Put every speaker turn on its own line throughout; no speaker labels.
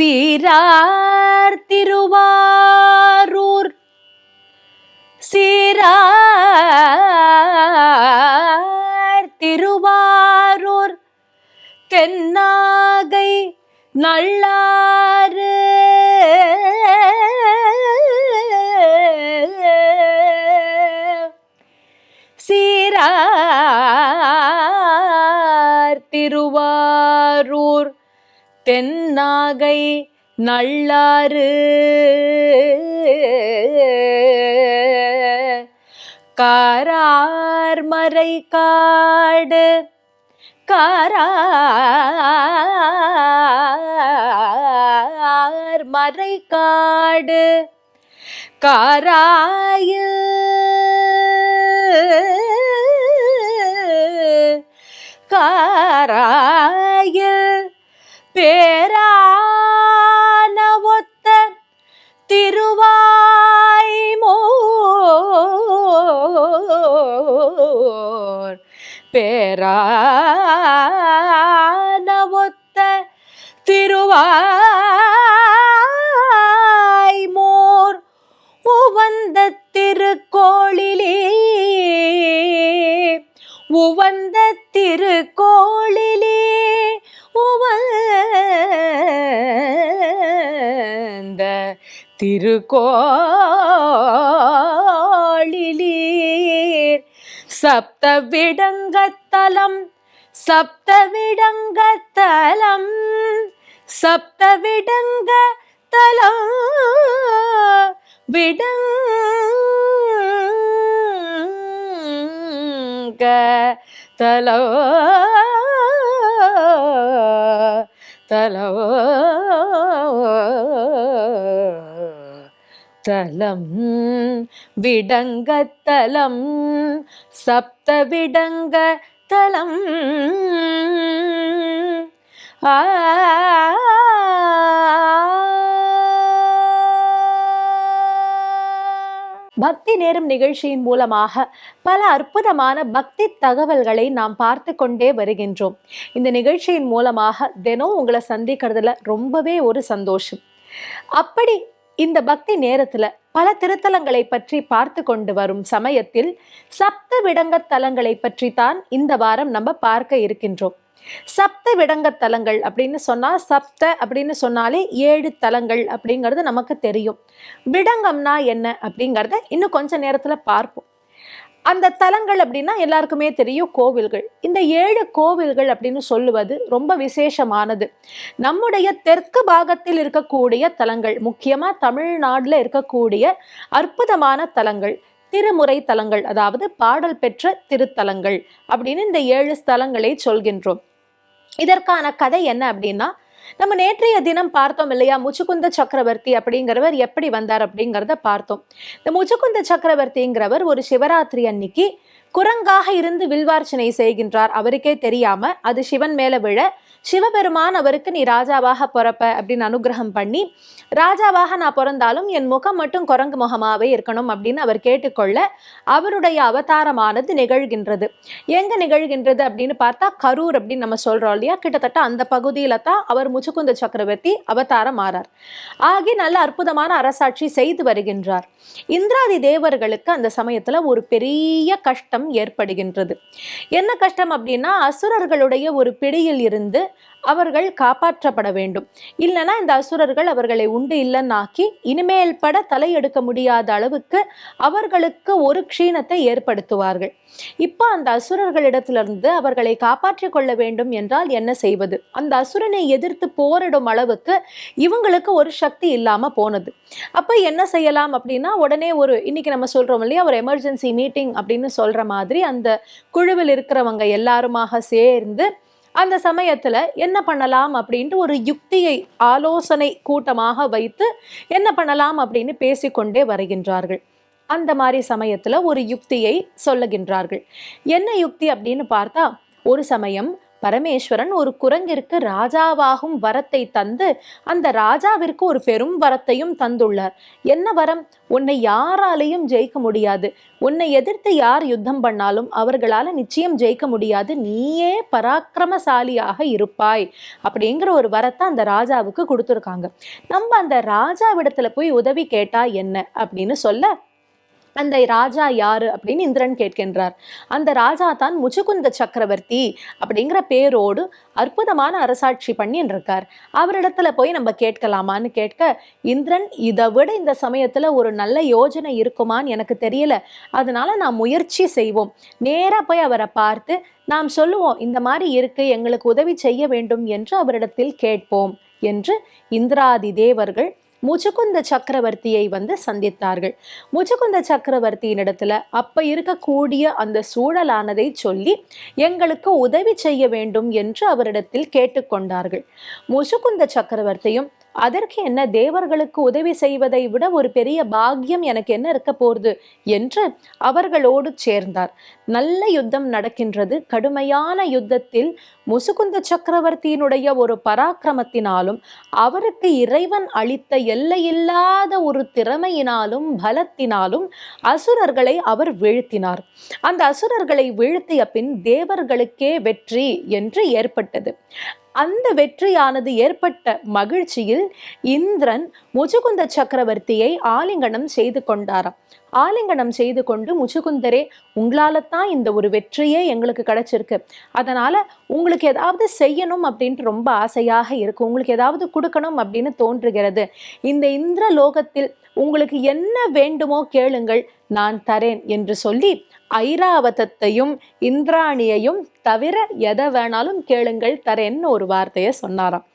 சீரார் திருவாரூர். சீரார் திருவாரூர். தென்னாகை நல்லாறு தென்னாகை நள்ளாறு காரார் மறை காடு காரார் மறை காடு காராய காராயில் பேரான ஒத்த திருவாய்மோர் பேரான ஒத்த திருவாய்மோர் உவந்த திருக்கோளிலே உவந்த திருக்கோளிலே உவந்த திருக்கோளிலீர். சப்த விடங்கத்தலம் சப்த விடங்கத்தலம். சப்த விடங்க தலம் விடங்க தலோ தலோ தலம் விடங்கத்தலம் சப்த விடங்க தலம் பக்தி நேரம் நிகழ்ச்சியின் மூலமாக பல அற்புதமான பக்தி தகவல்களை நாம் பார்த்து கொண்டே வருகின்றோம். இந்த நிகழ்ச்சியின் மூலமாக தினம் உங்களை சந்திக்கிறதுல ரொம்பவே ஒரு சந்தோஷம். அப்படி இந்த பக்தி நேரத்துல பல திருத்தலங்களை பற்றி பார்த்து கொண்டு வரும் சமயத்தில் சப்த விடங்க தலங்களை பற்றி தான் இந்த வாரம் நம்ம பார்க்க இருக்கின்றோம். சப்த விடங்க தலங்கள் அப்படின்னு சொன்னால் சப்த அப்படின்னு சொன்னாலே ஏழு தலங்கள் அப்படிங்கிறது நமக்கு தெரியும். விடங்கம்னா என்ன அப்படிங்கிறத இன்னும் கொஞ்ச நேரத்தில் பார்ப்போம். அந்த தலங்கள் அப்படின்னா எல்லாருக்குமே தெரியும் கோவில்கள். இந்த ஏழு கோவில்கள் அப்படின்னு சொல்லுவது ரொம்ப விசேஷமானது. நம்முடைய தெற்கு பாகத்தில் இருக்கக்கூடிய தலங்கள் முக்கியமா தமிழ்நாட்டில் இருக்கக்கூடிய அற்புதமான தலங்கள் திருமுறை தலங்கள் அதாவது பாடல் பெற்ற திருத்தலங்கள் அப்படின்னு இந்த ஏழு ஸ்தலங்களை சொல்கின்றோம். இதற்கான கதை என்ன அப்படின்னா நம்ம நேற்றைய தினம் பார்த்தோம் இல்லையா முச்சுக்குந்த சக்கரவர்த்தி அப்படிங்கிறவர் எப்படி வந்தார் அப்படிங்கிறத பார்த்தோம். இந்த முச்சுக்குந்த சக்கரவர்த்திங்கிறவர் ஒரு சிவராத்திரி அன்னைக்கு குரங்காக இருந்து வில்வார்ச்சனை செய்கின்றார். அவருக்கே தெரியாம அது சிவன் மேல விழ சிவபெருமான் அவருக்கு நீ ராஜாவாக பிறப்ப அப்படின்னு அனுகிரகம் பண்ணி ராஜாவாக நான் பிறந்தாலும் என் முகம் மட்டும் குரங்கு முகமாகவே இருக்கணும் அப்படின்னு அவர் கேட்டுக்கொள்ள அவருடைய அவதாரமானது நிகழ்கின்றது. எங்க நிகழ்கின்றது அப்படின்னு பார்த்தா கரூர் அப்படின்னு நம்ம சொல்றோம் இல்லையா? கிட்டத்தட்ட அந்த பகுதியில தான் அவர் முச்சுக்குந்த சக்கரவர்த்தி அவதாரம் ஆறார். ஆகி நல்ல அற்புதமான அரசாட்சி செய்து வருகின்றார். இந்திராதி தேவர்களுக்கு அந்த சமயத்துல ஒரு பெரிய கஷ்டம் ஏற்படுகின்றது. என்ன கஷ்டம் அப்படின்னா அசுரர்களுடைய ஒரு பிடியில் இருந்து அவர்கள் காப்பாற்றப்பட வேண்டும். இல்லைன்னா இந்த அசுரர்கள் அவர்களை உண்டு இல்லைன்னாக்கி இனிமேல் பட தலையெடுக்க முடியாத அளவுக்கு அவர்களுக்கு ஒரு க்ஷீணத்தை ஏற்படுத்துவார்கள். இப்போ அந்த அசுரர்களிடத்திலிருந்து அவர்களை காப்பாற்றிக் கொள்ள வேண்டும் என்றால் என்ன செய்வது? அந்த அசுரனை எதிர்த்து போரிடும் அளவுக்கு இவங்களுக்கு ஒரு சக்தி இல்லாம போனது. அப்ப என்ன செய்யலாம் அப்படின்னா உடனே ஒரு இன்னைக்கு நம்ம சொல்றோம் இல்லையா ஒரு எமர்ஜென்சி மீட்டிங் அப்படின்னு சொல்ற மாதிரி அந்த குழுவில் இருக்கிறவங்க எல்லாருமாக சேர்ந்து அந்த சமயத்தில் என்ன பண்ணலாம் அப்படின்ட்டு ஒரு யுக்தியை ஆலோசனை கூட்டமாக வைத்து என்ன பண்ணலாம் அப்படின்னு பேசிக்கொண்டே வருகின்றார்கள். அந்த மாதிரி சமயத்தில் ஒரு யுக்தியை சொல்லுகின்றார்கள். என்ன யுக்தி அப்படின்னு பார்த்தா ஒரு சமயம் பரமேஸ்வரன் ஒரு குரங்கிற்கு ராஜாவாகும் வரத்தை தந்து அந்த ராஜாவிற்கு ஒரு பெரும் வரத்தையும் தந்துள்ளார். என்ன வரம்? உன்னை யாராலையும் ஜெயிக்க முடியாது. உன்னை எதிர்த்து யார் யுத்தம் பண்ணாலும் அவர்களால நிச்சயம் ஜெயிக்க முடியாது. நீயே பராக்கிரமசாலியாக இருப்பாய் அப்படிங்கிற ஒரு வரத்தை அந்த ராஜாவுக்கு கொடுத்துருக்காங்க. நம்ம அந்த ராஜாவிடத்துல போய் உதவி கேட்டா என்ன அப்படின்னு சொல்ல அந்த ராஜா யாரு அப்படின்னு இந்திரன் கேட்கின்றார். அந்த ராஜா தான் முச்சுகுந்த சக்கரவர்த்தி அப்படிங்கிற பேரோடு அற்புதமான அரசாட்சி பண்ணின்னு இருக்கார் அவரிடத்துல போய் நம்ம கேட்கலாமான்னு கேட்க இந்திரன் இதை விட இந்த சமயத்துல ஒரு நல்ல யோஜனை இருக்குமான்னு எனக்கு தெரியல. அதனால நான் முயற்சி செய்வோம். நேராக போய் அவரை பார்த்து நாம் சொல்லுவோம் இந்த மாதிரி இருக்கு எங்களுக்கு உதவி செய்ய வேண்டும் என்று அவரிடத்தில் கேட்போம் என்று இந்திராதி தேவர்கள் முச்சுக்குந்த சக்கரவர்த்தியை வந்து சந்தித்தார்கள். முச்சுக்குந்த சக்கரவர்த்தியினிடத்துல அப்ப இருக்கக்கூடிய அந்த சூழலானதை சொல்லி எங்களுக்கு உதவி செய்ய வேண்டும் என்று அவரிடத்தில் கேட்டுக்கொண்டார்கள். முசுகுந்த சக்கரவர்த்தியும் அதற்கு என்ன தேவர்களுக்கு உதவி செய்வதை விட ஒரு பெரிய பாக்கியம் எனக்கு என்ன இருக்க போறது என்று அவர்களோடு சேர்ந்தார். நல்ல யுத்தம் நடக்கின்றது. கடுமையான யுத்தத்தில் முசுகுந்த சக்கரவர்த்தியினுடைய ஒரு பராக்கிரமத்தினாலும் அவருக்கு இறைவன் அளித்த எல்லையில்லாத ஒரு திறமையினாலும் பலத்தினாலும் அசுரர்களை அவர் வீழ்த்தினார். அந்த அசுரர்களை வீழ்த்திய பின் தேவர்களுக்கே வெற்றி என்று ஏற்பட்டது. அந்த வெற்றியானது ஏற்பட்ட மகிழ்ச்சியில் இந்திரன் முஜுகுந்த சக்கரவர்த்தியை ஆலிங்கனம் செய்து கொண்டாராம். ஆலிங்கனம் செய்து கொண்டு முச்சுகுந்தரே உங்களால தான் இந்த ஒரு வெற்றியே எங்களுக்கு கிடைச்சிருக்கு. அதனால உங்களுக்கு ஏதாவது செய்யணும் அப்படின்ட்டு ரொம்ப ஆசையாக இருக்கு. உங்களுக்கு ஏதாவது கொடுக்கணும் அப்படின்னு தோன்றுகிறது. இந்த இந்திர லோகத்தில் உங்களுக்கு என்ன வேண்டுமோ கேளுங்கள் நான் தரேன் என்று சொல்லி ஐராவதத்தையும் இந்திராணியையும் தவிர எதை வேணாலும் கேளுங்கள் தரேன்னு ஒரு வார்த்தையை சொன்னாராம்.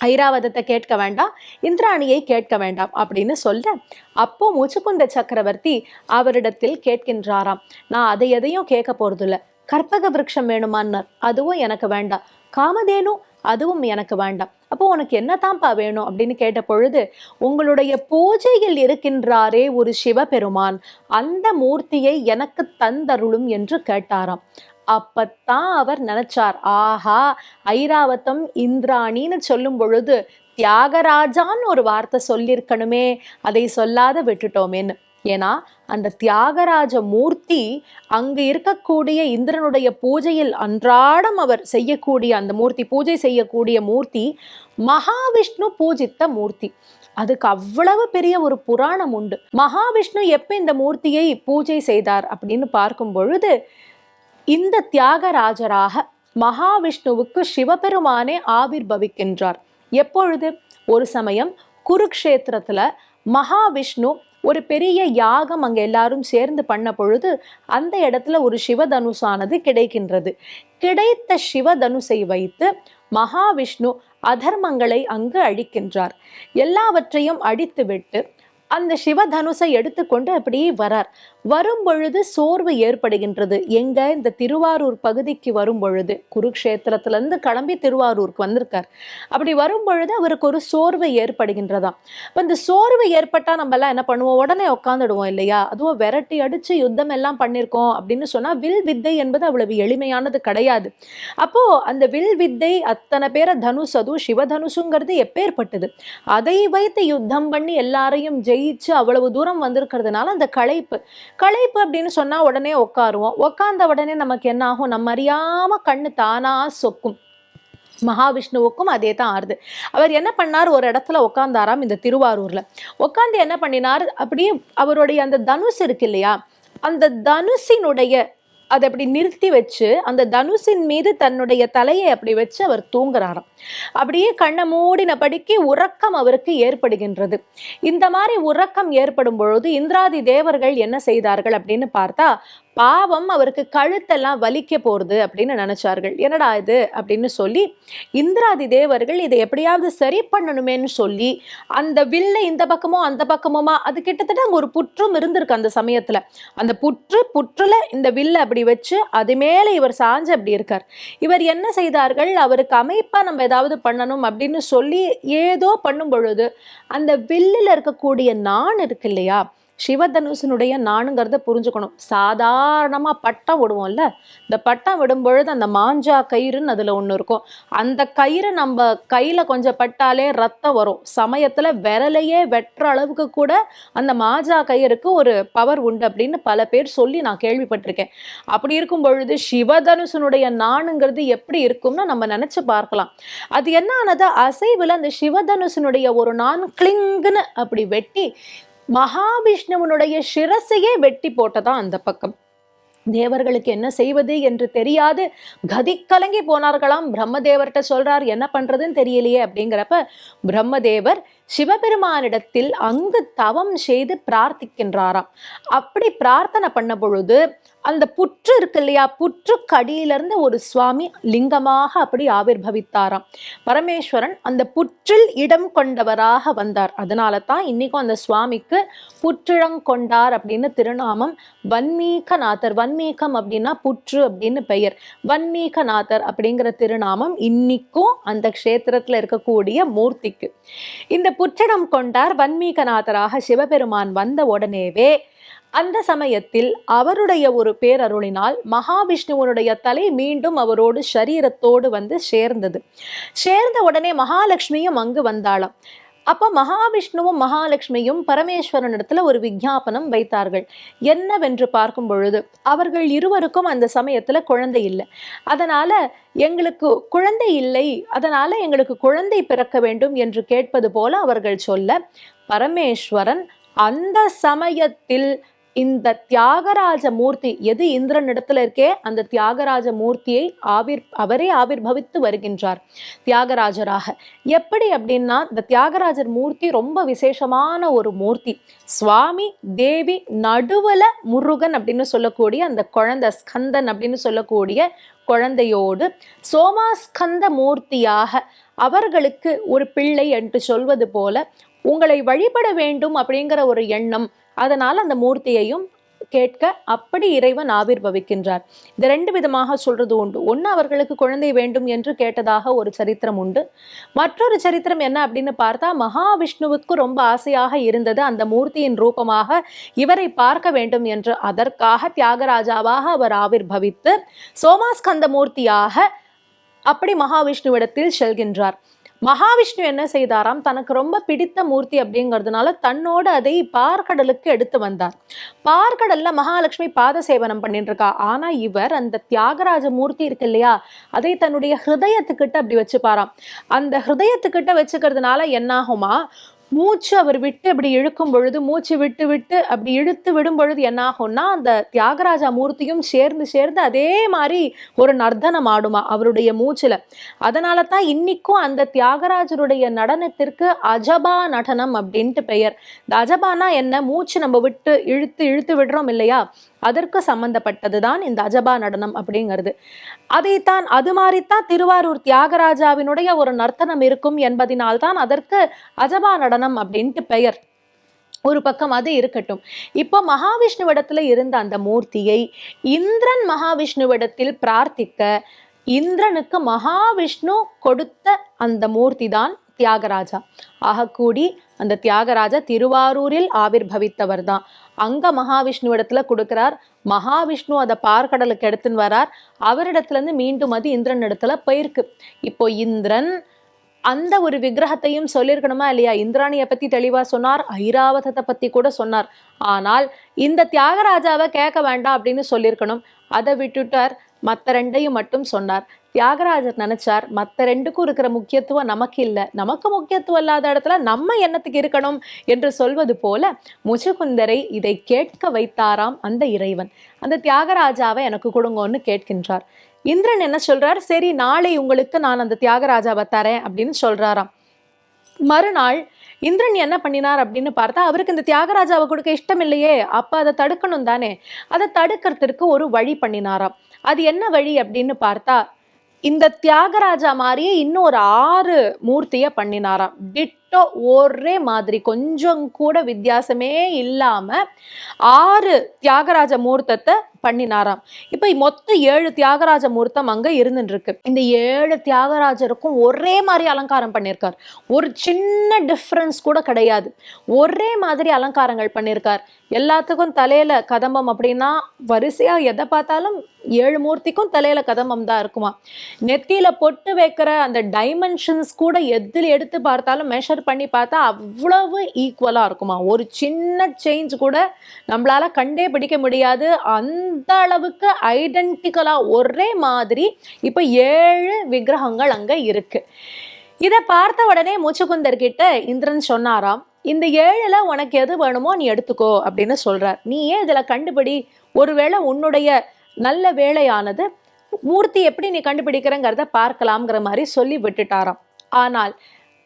ஐராவதத்தை கேட்க வேண்டாம் இந்திராணியை கேட்க வேண்டாம் அப்படின்னு சொல்ல அப்போ முச்சுக்குந்த சக்கரவர்த்தி அவரிடத்தில் கேட்கின்றாராம். நான் அதை எதையும் கேட்க போறதில்ல. கற்பக விருட்சம் வேணுமான்னார். அதுவும் எனக்கு வேண்டாம். காமதேனு அதுவும் எனக்கு வேண்டாம். அப்போ உனக்கு என்னதான்ப்பா வேணும் அப்படின்னு கேட்ட பொழுது உங்களுடைய பூஜையில் இருக்கின்றாரே ஒரு சிவபெருமான். அந்த மூர்த்தியை எனக்கு தந்தருளும் என்று கேட்டாராம். அப்பத்தான் அவர் நினைச்சார் ஆஹா ஐராவத்தம் இந்திராணின்னு சொல்லும் பொழுது தியாகராஜான்னு ஒரு வார்த்தை சொல்லியிருக்கணுமே அதை சொல்லாத விட்டுட்டோமேன்னு. ஏன்னா அந்த தியாகராஜ மூர்த்தி அங்கு இருக்கக்கூடிய இந்திரனுடைய பூஜையில் அன்றாடம் அவர் செய்யக்கூடிய அந்த மூர்த்தி பூஜை செய்யக்கூடிய மூர்த்தி மகாவிஷ்ணு பூஜித்த மூர்த்தி. அதுக்கு அவ்வளவு பெரிய ஒரு புராணம் உண்டு. மகாவிஷ்ணு எப்ப இந்த மூர்த்தியை பூஜை செய்தார் அப்படின்னு பார்க்கும் பொழுது இந்த தியாகராஜராக மகாவிஷ்ணுவுக்கு சிவபெருமானே ஆவிர்பவிக்கின்றார். எப்பொழுது? ஒரு சமயம் குருக்ஷேத்திரத்துல மகாவிஷ்ணு ஒரு பெரிய யாகம் அங்கே எல்லாரும் சேர்ந்து பண்ண பொழுது அந்த இடத்துல ஒரு சிவதனுசானது கிடைக்கின்றது. கிடைத்த சிவதனுசை வைத்து மகாவிஷ்ணு அதர்மங்களை அங்கு அழிக்கின்றார். எல்லாவற்றையும் அடித்துவிட்டு அந்த சிவதனுசை எடுத்துக்கொண்டு அப்படியே வரார். வரும் பொழுது சோர்வு ஏற்படுகின்றது. எங்க இந்த திருவாரூர் பகுதிக்கு வரும் பொழுது குருக்ஷேத்திரத்துல இருந்து கிளம்பி திருவாரூருக்கு வந்திருக்கார். அப்படி வரும் பொழுது அவருக்கு ஒரு சோர்வு ஏற்படுகின்றதாம் இப்போ இந்த சோர்வு ஏற்பட்டா நம்ம எல்லாம் என்ன பண்ணுவோம்? உடனே உட்காந்துடுவோம் இல்லையா? அதுவும் விரட்டி அடிச்சு யுத்தம் எல்லாம் பண்ணியிருக்கோம் அப்படின்னு சொன்னா வில் வித்தை என்பது அவ்வளவு எளிமையானது கிடையாது. அப்போ அந்த வில் வித்தை அத்தனை பேரை தனுஷ் அதுவும் சிவதனுஷுங்கிறது எப்பேற்பட்டது? அதை வைத்து யுத்தம் பண்ணி எல்லாரையும் ஜெயிச்சு அவ்வளவு தூரம் வந்திருக்கிறதுனால அந்த களைப்பு களைப்பு அப்படின்னு சொன்னால் உடனே உட்காருவோம். உட்கார்ந்த உடனே நமக்கு என்ன ஆகும்? நம்ம அறியாமல் கண்ணு தானாக சொக்கும். மகாவிஷ்ணுவுக்கும் அதே தான் ஆறுது. அவர் என்ன பண்ணார்? ஒரு இடத்துல உட்காந்தாராம் இந்த திருவாரூர்ல. உட்காந்து என்ன பண்ணினார்? அப்படியே அவருடைய அந்த தனுஷ் இருக்கு இல்லையா? அந்த தனுஷினுடைய அதை அப்படி நிறுத்தி வச்சு அந்த தனுஷின் மீது தன்னுடைய தலையை அப்படி வச்சு அவர் தூங்குறாராம். அப்படியே கண்ணை மூடினபடிக்கு உறக்கம் அவருக்கு ஏற்படுகின்றது. இந்த மாதிரி உறக்கம் ஏற்படும் பொழுது இந்திராதி தேவர்கள் என்ன செய்தார்கள் அப்படின்னு பார்த்தா பாவம் அவருக்கு கழுத்தெல்லாம் வலிக்க போகிறது அப்படின்னு நினைச்சார்கள். என்னடா இது? அப்படின்னு சொல்லி இந்திராதி தேவர்கள் இதை எப்படியாவது சரி பண்ணணுமேன்னு சொல்லி அந்த வில்லை இந்த பக்கமோ அந்த பக்கமுமா? அது கிட்டத்தட்ட அங்கே ஒரு புற்றும் இருந்திருக்கு அந்த சமயத்துல. அந்த புற்று புற்றுல இந்த வில்லை அப்படி வச்சு அது மேல இவர் சாஞ்சு அப்படி இருக்கார். இவர் என்ன செய்தார்கள்? அவருக்கு அமைப்பா நம்ம ஏதாவது பண்ணணும் அப்படின்னு சொல்லி ஏதோ பண்ணும் பொழுது அந்த வில்லில் இருக்கக்கூடிய நான் இருக்கு இல்லையா? சிவதனுசனுடைய நாணுங்கிறத புரிஞ்சுக்கணும். சாதாரணமாக பட்டம் விடுவோம்ல? இந்த பட்டம் விடும் பொழுது அந்த மாஞ்சா கயிறுன்னு அதில் ஒன்று இருக்கும். அந்த கயிறு நம்ம கையில் கொஞ்சம் பட்டாலே ரத்தம் வரும். சமயத்தில் விரலையே வெட்டுற அளவுக்கு கூட அந்த மாஜா கயிறுக்கு ஒரு பவர் உண்டு அப்படின்னு பல பேர் சொல்லி நான் கேள்விப்பட்டிருக்கேன். அப்படி இருக்கும் பொழுது சிவதனுசனுடைய நாணுங்கிறது எப்படி இருக்கும்னு நம்ம நினச்சி பார்க்கலாம். அது என்ன ஆனது? அசைவில் அந்த சிவதனுசனுடைய ஒரு நான் கிளிங்குன்னு அப்படி வெட்டி மகாவிஷ்ணுவனுடைய சிரசையே வெட்டி போட்டதா அந்த பக்கம். தேவர்களுக்கு என்ன செய்வது என்று தெரியாது. கதி கலங்கி போனார்களாம். பிரம்மதேவர்கிட்ட சொல்றார் என்ன பண்றதுன்னு தெரியலையே அப்படிங்கிறப்ப பிரம்மதேவர் சிவபெருமானிடத்தில் அங்கு தவம் செய்து பிரார்த்திக்கின்றாராம். அப்படி பிரார்த்தனை பண்ண பொழுது அந்த புற்று இருக்கு இல்லையா புற்றுக்கடியிலிருந்து ஒரு சுவாமி லிங்கமாக அப்படி ஆவிர்வவித்தாராம். பரமேஸ்வரன் அந்த புற்றில் இடம் கொண்டவராக வந்தார். அதனால தான் இன்னைக்கும் அந்த சுவாமிக்கு புற்றிழங்கொண்டார் அப்படின்னு திருநாமம் வன்மீகநாதர் வன்மீகம் அப்படின்னா புற்று அப்படின்னு பெயர். வன்மீகநாதர் அப்படிங்கிற திருநாமம் இன்னைக்கும் அந்த க்ஷேத்திரத்துல இருக்கக்கூடிய மூர்த்திக்கு. இந்த புற்றிடம் கொண்டார் வன்மீகநாதராக சிவபெருமான் வந்த உடனேவே அந்த சமயத்தில் அவருடைய ஒரு பேரருளினால் மகாவிஷ்ணுவனுடைய தலை மீண்டும் அவரோடு சரீரத்தோடு வந்து சேர்ந்தது. சேர்ந்த உடனே மகாலட்சுமியும் அங்கு வந்தாளாம். அப்போ மகாவிஷ்ணுவும் மகாலட்சுமியும் பரமேஸ்வரனிடத்துல ஒரு விஞ்ஞாபனம் வைத்தார்கள். என்னவென்று பார்க்கும் பொழுது அவர்கள் இருவருக்கும் அந்த சமயத்துல குழந்தை இல்லை. அதனால எங்களுக்கு குழந்தை இல்லை அதனால எங்களுக்கு குழந்தை பிறக்க வேண்டும் என்று கேட்பது போல அவர்கள் சொல்ல பரமேஸ்வரன் அந்த சமயத்தில் இந்த தியாகராஜ மூர்த்தி எது இந்திரன் இடத்துல இருக்கே அந்த தியாகராஜ மூர்த்தியை ஆவிர் அவரே ஆவிர்பவித்து வருகின்றார் தியாகராஜராக. எப்படி அப்படின்னா இந்த தியாகராஜர் மூர்த்தி ரொம்ப விசேஷமான ஒரு மூர்த்தி. சுவாமி தேவி நடுவல முருகன் அப்படின்னு சொல்லக்கூடிய அந்த குழந்தை ஸ்கந்தன் அப்படின்னு சொல்லக்கூடிய குழந்தையோடு சோமாஸ்கந்த மூர்த்தியாக அவர்களுக்கு ஒரு பிள்ளை என்று சொல்வது போல உங்களை வழிபட வேண்டும் அப்படிங்கிற ஒரு எண்ணம் அதனால் அந்த மூர்த்தியையும் கேட்க அப்படி இறைவன் ஆவிர்பவிக்கின்றார் இது ரெண்டு விதமாக சொல்றது உண்டு. ஒன்று அவர்களுக்கு குழந்தை வேண்டும் என்று கேட்டதாக ஒரு சரித்திரம் உண்டு. மற்றொரு சரித்திரம் என்ன அப்படின்னு பார்த்தா மகாவிஷ்ணுவுக்கு ரொம்ப ஆசையாக இருந்தது அந்த மூர்த்தியின் ரூபமாக இவரை பார்க்க வேண்டும் என்று. அதற்காக தியாகராஜாவாக அவர் ஆவிர்பவித்து சோமாஸ்கந்த மூர்த்தியாக அப்படி மகாவிஷ்ணுவிடத்தில் செல்கின்றார். மகாவிஷ்ணு என்ன செய்தாராம்? தனக்கு ரொம்ப பிடித்த மூர்த்தி அப்படிங்கிறதுனால தன்னோடு அதை பார்க்கடலுக்கு எடுத்து வந்தார். பார்க்கடல்ல மகாலட்சுமி பாத சேவனம் பண்ணிட்டு இருக்கா ஆனா இவர் அந்த தியாகராஜ மூர்த்தி இருக்கு இல்லையா? அதை தன்னுடைய ஹிருதயத்துக்கிட்ட அப்படி வச்சுப்பாராம். அந்த ஹிருதயத்துக்கிட்ட வச்சுக்கிறதுனால என்னாகுமா? மூச்சு அவர் விட்டு அப்படி இழுக்கும் பொழுது மூச்சு விட்டு விட்டு அப்படி இழுத்து விடும் பொழுது என்ன ஆகும்னா அந்த தியாகராஜா மூர்த்தியும் சேர்ந்து சேர்ந்து அதே மாதிரி ஒரு நர்த்தனம் ஆடுமா அவருடைய மூச்சுல. அதனால தான் இன்னைக்கும் அந்த தியாகராஜருடைய நடனத்திற்கு அஜபா நடனம் அப்படின்ட்டு பெயர். இந்த அஜபானா என்ன மூச்சு நம்ம விட்டு இழுத்து இழுத்து விடுறோம் இல்லையா? அதற்கு சம்பந்தப்பட்டது தான் இந்த அஜபா நடனம் அப்படிங்கிறது. அதைத்தான் அது மாதிரித்தான் திருவாரூர் தியாகராஜாவினுடைய ஒரு நர்த்தனம் இருக்கும் என்பதினால்தான் அதற்கு அஜபா நடனம் அப்படின்ட்டு பெயர். ஒரு பக்கம் அது இருக்கட்டும். இப்போ மகாவிஷ்ணுவிடத்துல இருந்த அந்த மூர்த்தியை இந்திரன் மகாவிஷ்ணுவிடத்தில் பிரார்த்திக்க இந்திரனுக்கு மகாவிஷ்ணு கொடுத்த அந்த மூர்த்தி தான் தியாகராஜா. ஆகக்கூடி அந்த தியாகராஜா திருவாரூரில் ஆவிர்பவித்தவர் தான் அங்க மகாவிஷ்ணுவிடத்துல கொடுக்கிறார். மகாவிஷ்ணு அதை பார்க்கடலுக்கு எடுத்துன்னு வரார். அவரிடத்துலேருந்து மீண்டும் அது இந்திரன் இடத்துல போயிருக்கு. இப்போ இந்திரன் அந்த ஒரு விக்கிரகத்தையும் சொல்லியிருக்கணுமா இல்லையா? இந்திராணியை பற்றி தெளிவாக சொன்னார். ஐராவதத்தை பற்றி கூட சொன்னார். ஆனால் இந்த தியாகராஜாவை கேட்க வேண்டாம் அப்படின்னு சொல்லியிருக்கணும். அதை விட்டுட்டார். மற்ற ரெண்டையும் மட்டும் சொன்னார். தியாகராஜர் நினைச்சார் மற்ற ரெண்டுக்கும் இருக்கிற முக்கியத்துவம் நமக்கு இல்லை. நமக்கு முக்கியத்துவம் இல்லாத இடத்துல நம்ம என்னத்துக்கு இருக்கணும் என்று சொல்வது போல முஜகுந்தரை இதை கேட்க வைத்தாராம் அந்த இறைவன். அந்த தியாகராஜாவை எனக்கு கொடுங்கன்னு கேட்கின்றார். இந்திரன் என்ன சொல்றார்? சரி நாளை உங்களுக்கு நான் அந்த தியாகராஜாவை தரேன் அப்படின்னு சொல்றாராம். மறுநாள் இந்திரன் என்ன பண்ணினார் அப்படின்னு பார்த்தா அவருக்கு இந்த தியாகராஜாவை கொடுக்க இஷ்டம் இல்லையே அப்ப அதை தடுக்கணும் தானே. அதை தடுக்கிறதுக்கு ஒரு வழி பண்ணினாராம். அது என்ன வழி அப்படின்னு பார்த்தா இந்த தியாகராஜா மாதிரியே இன்னும் ஒரு ஆறு மூர்த்தியை பண்ணினாராம். டிட் மட்டும் ஒரே மாதிரி கொஞ்சம் கூட வித்தியாசமே இல்லாம ஆறு தியாகராஜ மூர்த்தத்தை பண்ணினாராம். இப்போ மொத்தம் ஏழு தியாகராஜ மூர்த்தம் அங்க இருந்துட்டு இருக்கு இந்த ஏழு தியாகராஜருக்கும் ஒரே மாதிரி அலங்காரம் பண்ணியிருக்கார் ஒரு சின்ன டிஃப்ரென்ஸ் கூட கிடையாது. ஒரே மாதிரி அலங்காரங்கள் பண்ணியிருக்கார் எல்லாத்துக்கும் தலையில கதம்பம் அப்படின்னா வரிசையா எதை பார்த்தாலும் ஏழு மூர்த்திக்கும் தலையில கதம்பம் தான் இருக்குமா. நெத்தியில பொட்டு வைக்கிற அந்த டைமென்ஷன்ஸ் கூட எதில் எடுத்து பார்த்தாலும் மெஷர் பண்ணி பார்த்தா அவ்வளவு ஈக்குவலா இருக்குமா? ஒரு சின்ன சேஞ்ச் கூட நம்மளால கண்டே பிடிக்க முடியாது. அந்த அளவுக்கு ஐடென்டிக்கலா ஒரே மாதிரி இப்போ ஏழு விக்கிரகங்கள் அங்க இருக்கு. இதை பார்த்த உடனே மூச்சுக்குந்தர்கிட்ட இந்திரன் சொன்னாராம் இந்த ஏழுல உனக்கு எது வேணுமோ நீ எடுத்துக்கோ அப்படின்னு சொல்கிறார் நீ ஏன் இதுல கண்டுபிடி? ஒருவேளை உன்னுடைய நல்ல வேலையானது மூர்த்தி எப்படி நீ கண்டுபிடிக்கிறங்கிறத பார்க்கலாம்ங்கிற மாதிரி சொல்லி விட்டுட்டாராம். ஆனால்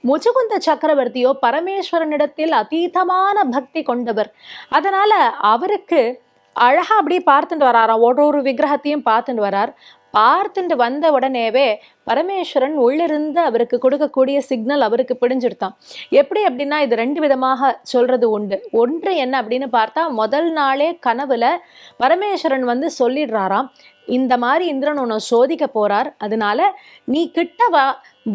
முஜுகுந்த சக்கரவர்த்தியோ பரமேஸ்வரனிடத்தில் அதீதமான பக்தி கொண்டவர். அதனால அவருக்கு அழகா அப்படியே பார்த்துட்டு வராராம். ஒரு ஒரு விக்கிரகத்தையும் பார்த்துட்டு வரார். பார்த்துட்டு வந்த உடனேவே பரமேஸ்வரன் உள்ளிருந்து அவருக்கு கொடுக்கக்கூடிய சிக்னல் அவருக்கு பிடிஞ்சிருத்தான். எப்படி அப்படின்னா இது ரெண்டு விதமாக சொல்றது உண்டு. ஒன்று என்ன அப்படின்னு பார்த்தா முதல் நாளே கனவுல பரமேஸ்வரன் வந்து சொல்லிடுறாராம். இந்த மாதிரி இந்திரன் உன்னை சோதிக்க போறார். அதனால நீ கிட்ட வா.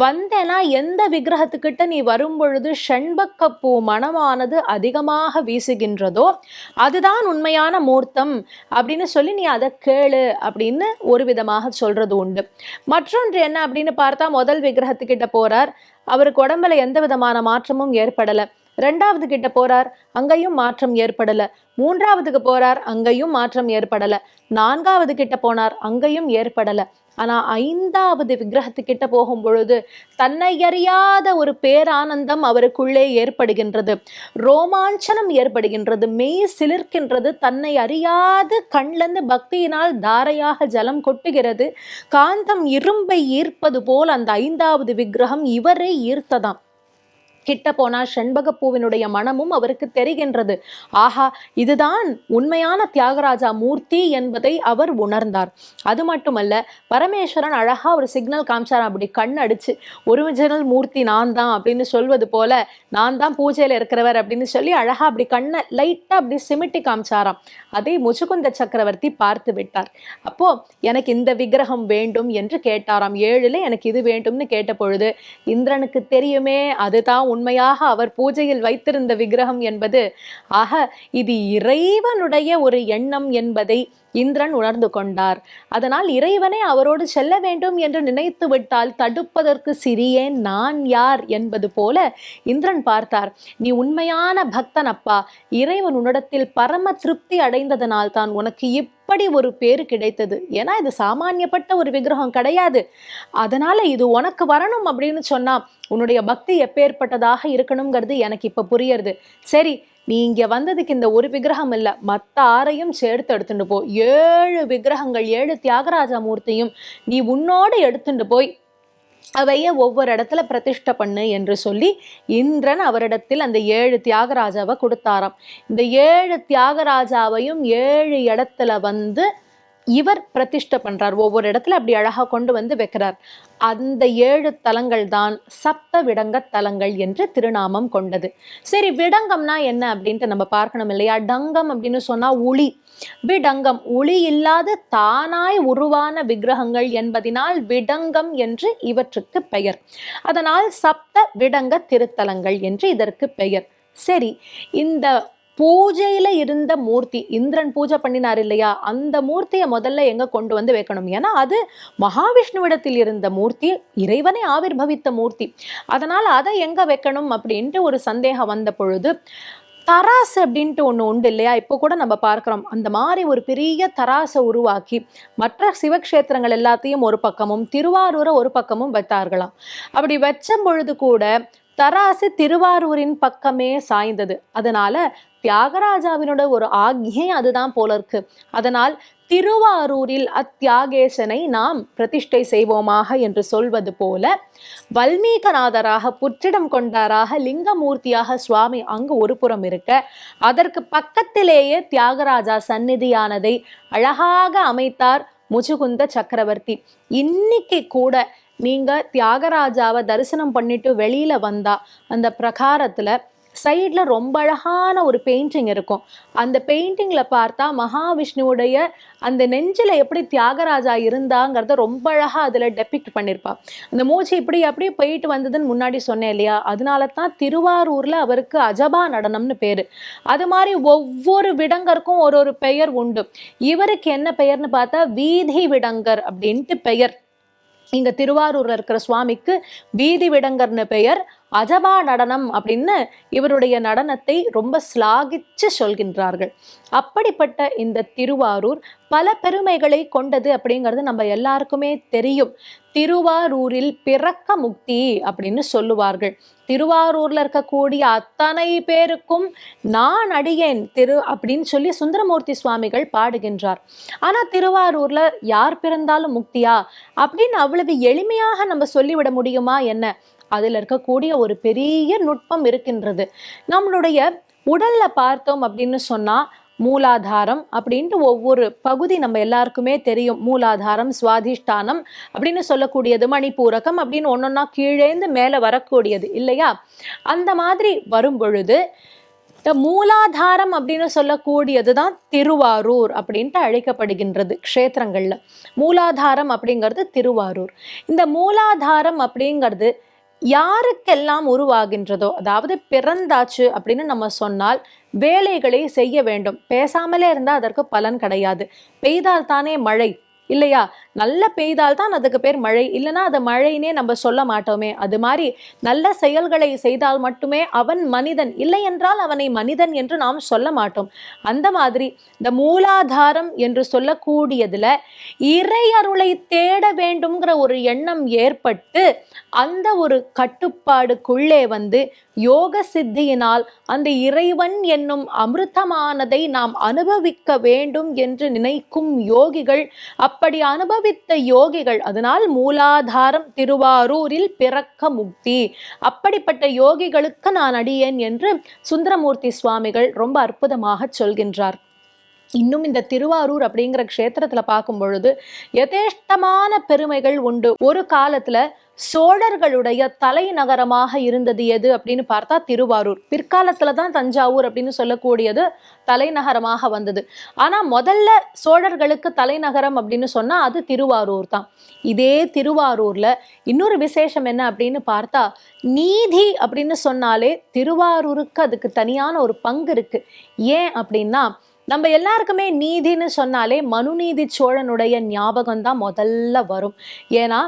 வந்தேனா எந்த விக்கிரகத்துக்கிட்ட நீ வரும்பொழுது ஷண்பக்கப்பூ மனமானது அதிகமாக வீசுகின்றதோ அதுதான் உண்மையான மூர்த்தம் அப்படின்னு சொல்லி நீ அதை கேளு அப்படின்னு ஒரு விதமாக சொல்றது உண்டு. மற்றொன்று என்ன அப்படின்னு பார்த்தா முதல் விக்கிரகத்துக்கிட்ட போறார். அவருக்கு உடம்புல எந்த விதமான மாற்றமும் ஏற்படலை. ரெண்டாவது கிட்ட போறார் அங்கேயும் மாற்றம் ஏற்படல. மூன்றாவதுக்கு போறார் அங்கேயும் மாற்றம் ஏற்படல. நான்காவது கிட்ட போனார் அங்கேயும் ஏற்படல. ஆனா ஐந்தாவது விக்கிரகத்துக்கிட்ட போகும் பொழுது தன்னை அறியாத ஒரு பேரானந்தம் அவருக்குள்ளே ஏற்படுகின்றது. ரோமாஞ்சனம் ஏற்படுகின்றது மெய் சிலிர்க்கின்றது தன்னை அறியாது கண்லந்து பக்தியினால் தாரையாக ஜலம் கொட்டுகிறது. காந்தம் இரும்பை ஈர்ப்பது போல் அந்த ஐந்தாவது விக்கிரகம் இவரை ஈர்த்ததாம். கிட்ட போனா செண்பகப்பூவினுடைய மனமும் அவருக்கு தெரிகின்றது. ஆஹா இதுதான் உண்மையான தியாகராஜா மூர்த்தி என்பதை அவர் உணர்ந்தார். அது மட்டுமல்ல பரமேஸ்வரன் அழகா ஒரு சிக்னல் காமிச்சார் அப்படி கண் அடிச்சு ஒரிஜினல் மூர்த்தி நான் தான் அப்படின்னு சொல்வது போல நான் தான் பூஜையில இருக்கிறவர் அப்படின்னு சொல்லி அழகா அப்படி கண்ணை லைட்டா அப்படி சிமிட்டி காமிச்சாராம். அதை முச்சுகுந்த சக்கரவர்த்தி பார்த்து விட்டார். அப்போ எனக்கு இந்த விக்கிரகம் வேண்டும் என்று கேட்டாராம். ஏழுல எனக்கு இது வேண்டும்னு கேட்ட பொழுது இந்திரனுக்கு தெரியுமே அதுதான் உண்மையாக அவர் பூஜையில் வைத்திருந்த விக்கிரகம் என்பது ஆக இது இறைவனுடைய ஒரு எண்ணம் என்பதை இந்திரன் உணர்ந்து கொண்டார். அதனால் இறைவனை அவரோடு செல்ல வேண்டும் என்று நினைத்து விட்டால் தடுப்பதற்கு சிறியேன் நான் யார் என்பது போல இந்திரன் பார்த்தார். நீ உண்மையான பக்தன் அப்பா இறைவன் உன்னிடத்தில் பரம திருப்தி அடைந்ததனால் தான் உனக்கு அப்படி ஒரு பேர் கிடைத்தது. ஏன்னா இது சாமானியப்பட்ட ஒரு விக்கிரகம் கிடையாது. அதனால இது உனக்கு வரணும் அப்படின்னு சொன்னா உன்னுடைய பக்தி எப்பேற்பட்டதாக இருக்கணுங்கிறது எனக்கு இப்ப புரியுறது. சரி நீ இங்க வந்ததுக்கு இந்த ஒரு விக்கிரகம் இல்ல. மத்த ஆறையும் சேர்த்து எடுத்துட்டு போ. ஏழு விக்கிரகங்கள் ஏழு தியாகராஜா மூர்த்தியும் நீ உன்னோடு எடுத்துட்டு போய் அவைய ஒவ்வொரு இடத்துல பிரதிஷ்டை பண்ணு என்று சொல்லி இந்திரன் அவரிடத்தில் அந்த ஏழு தியாகராஜாவை கொடுத்தாராம். இந்த ஏழு தியாகராஜாவையும் ஏழு இடத்துல வந்து இவர் பிரதிஷ்டை பண்றார். ஒவ்வொரு இடத்துல அப்படி அழகா கொண்டு வந்து வைக்கிறார். அந்த ஏழு தலங்கள் தான் சப்த விடங்க தலங்கள் என்று திருநாமம் கொண்டது. சரி விடங்கம்னா என்ன அப்படின்ட்டு நம்ம பார்க்கணும் இல்லையா? டங்கம் அப்படின்னு சொன்னா உளி. விடங்கம் ஒளி இல்லாத தானாய் உருவான விக்கிரகங்கள் என்பதினால் விடங்கம் என்று இவற்றுக்கு பெயர். அதனால் சப்த விடங்க திருத்தலங்கள் என்று இதற்கு பெயர். சரி இந்த பூஜையில இருந்த மூர்த்தி இந்திரன் பூஜை பண்ணினார் இல்லையா? அந்த மூர்த்தியை முதல்ல எங்க கொண்டு வந்து வைக்கணும்? ஏன்னா அது மகாவிஷ்ணுவிடத்தில் இருந்த மூர்த்தி இறைவனை ஆவிர்பவித்த மூர்த்தி. அதனால் அதை எங்க வைக்கணும் அப்படின்ட்டு ஒரு சந்தேகம் வந்த பொழுது தராசு அப்படின்ட்டு ஒன்று உண்டு இல்லையா? இப்போ கூட நம்ம பார்க்குறோம். அந்த மாதிரி ஒரு பெரிய தராசை உருவாக்கி மற்ற சிவக்ஷேத்திரங்கள் எல்லாத்தையும் ஒரு பக்கமும் திருவாரூரை ஒரு பக்கமும் வைத்தார்களாம். அப்படி வச்ச பொழுது கூட தராசு திருவாரூரின் பக்கமே சாய்ந்தது. அதனால தியாகராஜாவினோட ஒரு ஆக்ஞை அதுதான் போல இருக்கு. அதனால் திருவாரூரில் அத்தியாகேசனை நாம் பிரதிஷ்டை செய்வோமாக என்று சொல்வது போல வல்மீகநாதராக புற்றிடம் கொண்டாராக லிங்கமூர்த்தியாக சுவாமி அங்கு ஒரு புறம் இருக்க அதற்கு பக்கத்திலேயே தியாகராஜா சந்நிதியானதை அழகாக அமைத்தார் முஜுகுந்த சக்கரவர்த்தி. இன்னைக்கு கூட நீங்கள் தியாகராஜாவை தரிசனம் பண்ணிட்டு வெளியில் வந்தால் அந்த பிரகாரத்தில் சைடில் ரொம்ப அழகான ஒரு பெயிண்டிங் இருக்கும். அந்த பெயிண்டிங்கில் பார்த்தா மகாவிஷ்ணுவுடைய அந்த நெஞ்சில் எப்படி தியாகராஜா இருந்தாங்கிறத ரொம்ப அழகாக அதில் டெபிக்ட் பண்ணியிருப்பாள் அந்த மூச்சு இப்படி அப்படியே போயிட்டு வந்ததுன்னு முன்னாடி சொன்னேன் இல்லையா? அதனால தான் திருவாரூரில் அவருக்கு அஜபா நடனம்னு பேர். அது மாதிரி ஒவ்வொரு விடங்கருக்கும் ஒரு ஒரு பெயர் உண்டு. இவருக்கு என்ன பெயர்னு பார்த்தா வீதி விடங்கர் அப்படின்ட்டு பெயர். இங்கே திருவாரூரில் இருக்கிற சுவாமிக்கு வீதி விடங்கர்னு பெயர். அஜபா நடனம் அப்படின்னு இவருடைய நடனத்தை ரொம்ப ஸ்லாகிச்சு சொல்கின்றார்கள். அப்படிப்பட்ட இந்த திருவாரூர் பல பெருமைகளை கொண்டது அப்படிங்கிறது நம்ம எல்லாருக்குமே தெரியும். திருவாரூரில் பிறக்க முக்தி அப்படின்னு சொல்லுவார்கள். திருவாரூர்ல இருக்கக்கூடிய அத்தனை பேருக்கும் நான் அடியேன் திரு அப்படின்னு சொல்லி சுந்தரமூர்த்தி சுவாமிகள் பாடுகின்றார். ஆனா திருவாரூர்ல யார் பிறந்தாலும் முக்தியா அப்படின்னு அவ்வளவு எளிமையாக நம்ம சொல்லிவிட முடியுமா என்ன? அதில் இருக்கக்கூடிய ஒரு பெரிய நுட்பம் இருக்கின்றது. நம்மளுடைய உடல்ல பார்த்தோம் அப்படின்னு சொன்னா மூலாதாரம் அப்படின்ட்டு ஒவ்வொரு பகுதி நம்ம எல்லாருக்குமே தெரியும். மூலாதாரம் சுவாதிஷ்டானம் அப்படின்னு சொல்லக்கூடியது மணிப்பூரகம் அப்படின்னு ஒன்றொன்னா கீழேந்து மேலே வரக்கூடியது இல்லையா? அந்த மாதிரி வரும் பொழுது இந்த மூலாதாரம் அப்படின்னு சொல்லக்கூடியது தான் திருவாரூர் அப்படின்ட்டு அழைக்கப்படுகின்றது க்ஷேத்திரங்கள்ல. மூலாதாரம் அப்படிங்கிறது திருவாரூர். இந்த மூலாதாரம் அப்படிங்கிறது யாருக்கெல்லாம் உருவாகின்றதோ அதாவது பிறந்தாச்சு அப்படின்னு நம்ம சொன்னால் வேலைகளை செய்ய வேண்டும். பேசாமலே இருந்தால் அதற்கு பலன் கிடையாது. பெய்தால் தானே மழை. இல்லையா? நல்ல பெய்தால் தான் அதுக்கு பேர் மழை. இல்லைன்னா அது மழைனே நம்ம சொல்ல மாட்டோமே. அது மாதிரி நல்ல செயல்களை செய்தால் மட்டுமே அவன் மனிதன். இல்லை என்றால் அவனை மனிதன் என்று நாம் சொல்ல மாட்டோம். அந்த மாதிரி இந்த மூலாதாரம் என்று சொல்லக்கூடியதுல இறை அருளை தேட வேண்டும்ங்கிற ஒரு எண்ணம் ஏற்பட்டு அந்த ஒரு கட்டுப்பாடுக்குள்ளே வந்து யோக சித்தியினால் அந்த இறைவன் என்னும் அமிர்தமானதை நாம் அனுபவிக்க வேண்டும் என்று நினைக்கும் யோகிகள் அப்படி அனுபவித்த யோகிகள் அதனால் மூலாதாரம் திருவாரூரில் பிறக்க முக்தி. அப்படிப்பட்ட யோகிகளுக்கு நான் அடியேன் என்று சுந்தரமூர்த்தி சுவாமிகள் ரொம்ப அற்புதமாக சொல்கின்றார். இன்னும் இந்த திருவாரூர் அப்படிங்கிற க்ஷேத்திரத்துல பார்க்கும் பொழுது யதேஷ்டமான பெருமைகள் உண்டு. ஒரு காலத்துல சோழர்களுடைய தலைநகரமாக இருந்தது எது அப்படின்னு பார்த்தா திருவாரூர். பிற்காலத்துல தான் தஞ்சாவூர் அப்படின்னு சொல்லக்கூடியது தலைநகரமாக வந்தது. ஆனா முதல்ல சோழர்களுக்கு தலைநகரம் அப்படின்னு சொன்னா அது திருவாரூர் தான். இதே திருவாரூர்ல இன்னொரு விசேஷம் என்ன அப்படின்னு பார்த்தா நீதி அப்படின்னு சொன்னாலே திருவாரூருக்கு அதுக்கு தனியான ஒரு பங்கு இருக்கு. ஏன் அப்படின்னா நம்ம எல்லாருக்குமே நீதின்னு சொன்னாலே மனுநீதி சோழனுடைய ஞாபகம் தான் முதல்ல வரும். ஏன்னா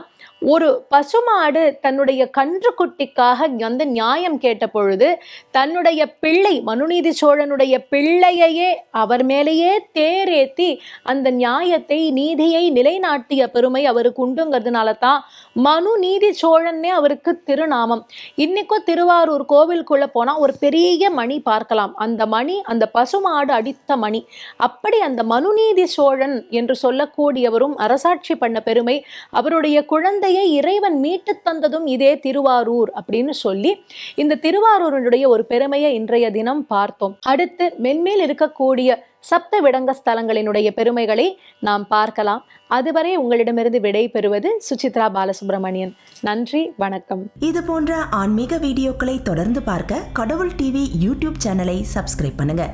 ஒரு பசுமாடு தன்னுடைய கன்றுக்குட்டிக்காக வந்து நியாயம் கேட்ட பொழுது தன்னுடைய பிள்ளை மனுநீதி சோழனுடைய பிள்ளையையே அவர் மேலேயே தேரேத்தி அந்த நியாயத்தை நீதியை நிலைநாட்டிய பெருமை அவருக்கு உண்டுங்கிறதுனால தான் மனு நீதி சோழன்னே அவருக்கு திருநாமம். இன்னைக்கும் திருவாரூர் கோவிலுக்குள்ள போனால் ஒரு பெரிய மணி பார்க்கலாம். அந்த மணி அந்த பசுமாடு அடித்த மணி. அப்படி அந்த மனுநீதி சோழன் என்று சொல்லக்கூடியவரும் அரசாட்சி பண்ண பெருமை அவருடைய குழந்தை குழந்தையை இறைவன் மீட்டு தந்ததும் இதே திருவாரூர் அப்படின்னு சொல்லி இந்த திருவாரூரினுடைய ஒரு பெருமையை இன்றைய தினம் பார்த்தோம். அடுத்து மென்மேல் இருக்கக்கூடிய சப்த விடங்க ஸ்தலங்களினுடைய பெருமைகளை நாம் பார்க்கலாம். அதுவரை உங்களிடமிருந்து விடை பெறுவது சுசித்ரா பாலசுப்ரமணியன். நன்றி வணக்கம்.
இது போன்ற ஆன்மீக வீடியோக்களை தொடர்ந்து பார்க்க கடவுள் டிவி யூடியூப் சேனலை சப்ஸ்கிரைப் பண்ணுங்க.